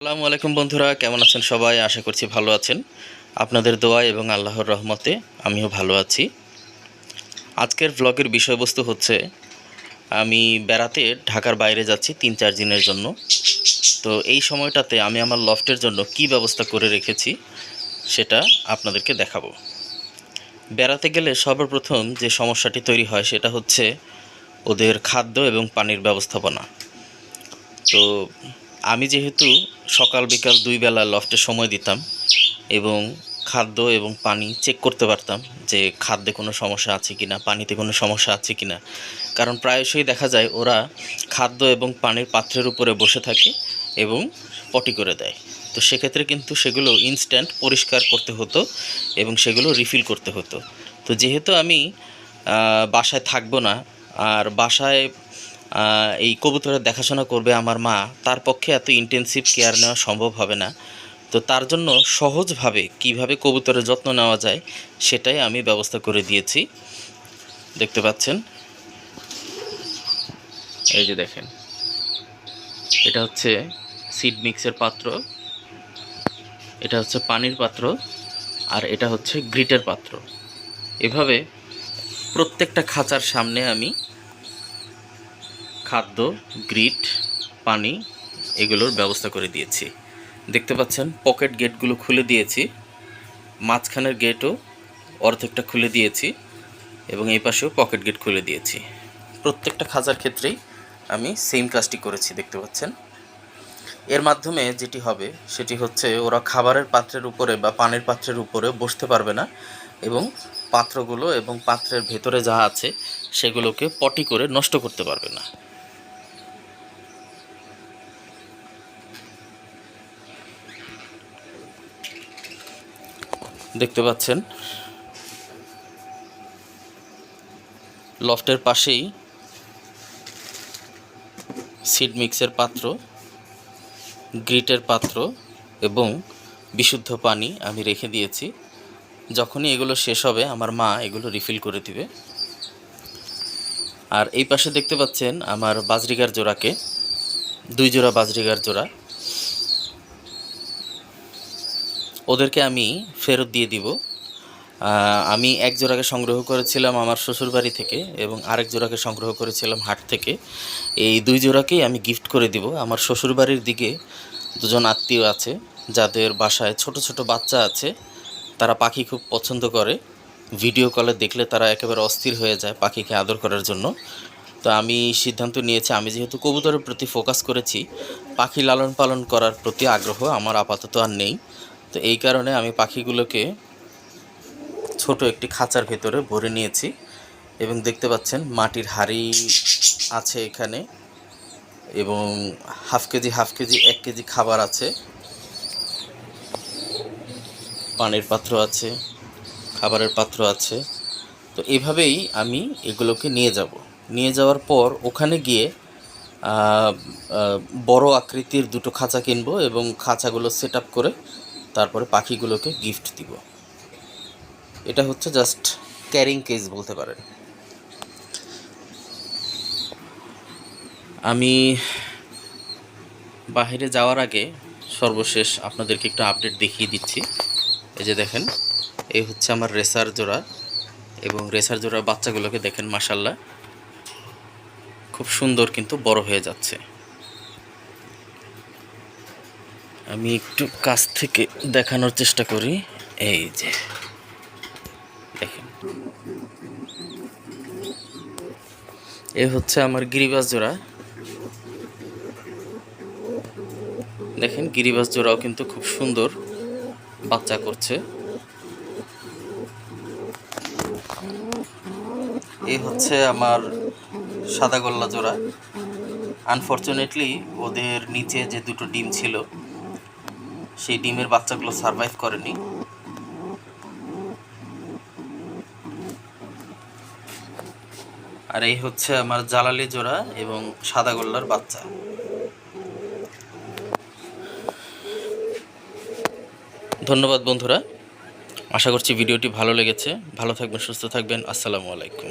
আসসালামু আলাইকুম বন্ধুরা, কেমন আছেন সবাই? আশা করছি ভালো আছেন। আপনাদের দোয়া এবং আল্লাহর রহমতে আমিও ভালো আছি। আজকের ব্লগের বিষয়বস্তু হচ্ছে, আমি বেড়াতে ঢাকার বাইরে যাচ্ছি তিন চার দিনের জন্য। তো এই সময়টাতে আমি আমার লফটের জন্য কি ব্যবস্থা করে রেখেছি, সেটা আপনাদেরকে দেখাবো। বেড়াতে গেলে সর্বপ্রথম যে সমস্যাটি তৈরি হয়, সেটা হচ্ছে ওদের খাদ্য এবং পানির ব্যবস্থাপনা। তো আমি যেহেতু সকাল বিকাল দুই বেলা লফটে সময় দিতাম এবং খাদ্য এবং পানি চেক করতে পারতাম যে খাদ্যে কোনো সমস্যা আছে কি না পানিতে কোনো সমস্যা আছে কি না কারণ প্রায়শই দেখা যায় ওরা খাদ্য এবং পানির পাত্রের উপরে বসে থাকে এবং পটি করে দেয়। তো সেক্ষেত্রে কিন্তু সেগুলো ইনস্ট্যান্ট পরিষ্কার করতে হতো এবং সেগুলো রিফিল করতে হতো। তো যেহেতু আমি বাসায় থাকব না, আর বাসায় এই কবুতরের দেখাশোনা করবে আমার মা, তার পক্ষে এত ইন্টেনসিভ কেয়ার নেওয়া সম্ভব হবে না। তো তার জন্য সহজভাবে কীভাবে কবুতরের যত্ন নেওয়া যায়, সেটাই আমি ব্যবস্থা করে দিয়েছি। দেখতে পাচ্ছেন? এই যে দেখেন। এটা হচ্ছে সিড মিক্সের পাত্র। এটা হচ্ছে পানির পাত্র আর এটা হচ্ছে গ্রিটের পাত্র। এভাবে প্রত্যেকটা খাঁচার সামনে আমি খাদ্য, গ্রিট, পানি এগুলোর ব্যবস্থা করে দিয়েছি। দেখতে পাচ্ছেন, পকেট গেটগুলো খুলে দিয়েছি। মাঝখানের গেটও অর্ধেকটা খুলে দিয়েছি এবং এই পাশেও পকেট গেট খুলে দিয়েছি। প্রত্যেকটা খাঁচার ক্ষেত্রেই আমি সেম কাজটি করেছি, দেখতে পাচ্ছেন। এর মাধ্যমে যেটি হবে, সেটি হচ্ছে ওরা খাবারের পাত্রের উপরে বা পানির পাত্রের উপরে বসতে পারবে না এবং পাত্রগুলো এবং পাত্রের ভেতরে যা আছে, সেগুলোকে পটি করে নষ্ট করতে পারবে না। দেখতে পাচ্ছেন। লফটের পাশেই সিড মিক্সের পাত্র গ্রিটের পাত্র এবং বিশুদ্ধ পানি আমি রেখে দিয়েছি। যখনই এগুলো শেষ হবে, আমার মা এগুলো রিফিল করে দিবে। আর এই পাশে দেখতে পাচ্ছেন আমার বাজরিগার জোড়াকে, দুই জোড়া বাজরিগার জোড়া। ওদেরকে আমি ফেরত দিয়ে দিব। আমি এক জোড়াকে সংগ্রহ করেছিলাম আমার শ্বশুরবাড়ি থেকে এবং আরেক জোড়াকে সংগ্রহ করেছিলাম হাট থেকে। এই দুই জোড়াকেই আমি গিফট করে দিব। আমার শ্বশুরবাড়ির দিকে দুজন আত্মীয় আছে, যাদের বাসায় ছোট ছোট বাচ্চা আছে, তারা পাখি খুব পছন্দ করে। ভিডিও কলে দেখলে তারা একেবারে অস্থির হয়ে যায় পাখিকে আদর করার জন্য। তো আমি সিদ্ধান্ত নিয়েছি, আমি যেহেতু কবুতরের প্রতি ফোকাস করেছি, পাখি লালন পালন করার প্রতি আগ্রহ আমার আপাতত আর নেই। তো এই কারণে আমি পাখিগুলোকে ছোট একটি খাঁচার ভেতরে ভরে নিয়েছি এবং দেখতে পাচ্ছেন মাটির হাড়ি আছে এখানে এবং হাফ কেজি হাফ কেজি, এক কেজি খাবার আছে। পানির পাত্র আছে, খাবারের পাত্র আছে। তো এইভাবেই আমি এগুলোকে নিয়ে যাব। নিয়ে যাওয়ার পর ওখানে গিয়ে বড় আকৃতির দুটো খাঁচা কিনবো এবং খাঁচাগুলো সেট করে তারপরে পাখিগুলোকে গিফট দিব। এটা হচ্ছে জাস্ট ক্যারিং কেস বলতে পারেন। আমি বাইরে যাওয়ার আগে সর্বশেষ আপনাদেরকে একটু আপডেট দেখিয়ে দিচ্ছি। এই যে দেখেন, এই হচ্ছে আমার রেসার জোড়া এবং রেসার জোড়ার বাচ্চাগুলোকে দেখেন মাসাল্লাহ খুব সুন্দর কিন্তু বড় হয়ে যাচ্ছে। আমি একটু কাছ থেকে দেখানোর চেষ্টা করি। এই যে। দেখেন। এ হচ্ছে আমার গিরিবাস জোড়া। দেখেন, গিরিবাস জোড়াও কিন্তু খুব সুন্দর বাচ্চা করছে। এই হচ্ছে আমার সাদা গোল্লা জোড়া। আনফর্চুনেটলি ওদের নিচে যে দুটো ডিম ছিল সেই ডিমের বাচ্চাগুলো সারভাইভ করেনি। আর এই হচ্ছে আমার জালালি জোড়া এবং সাদা গোল্লার বাচ্চা। ধন্যবাদ বন্ধুরা। আশা করছি ভিডিওটি ভালো লেগেছে। ভালো থাকবেন, সুস্থ থাকবেন। আসসালামু আলাইকুম।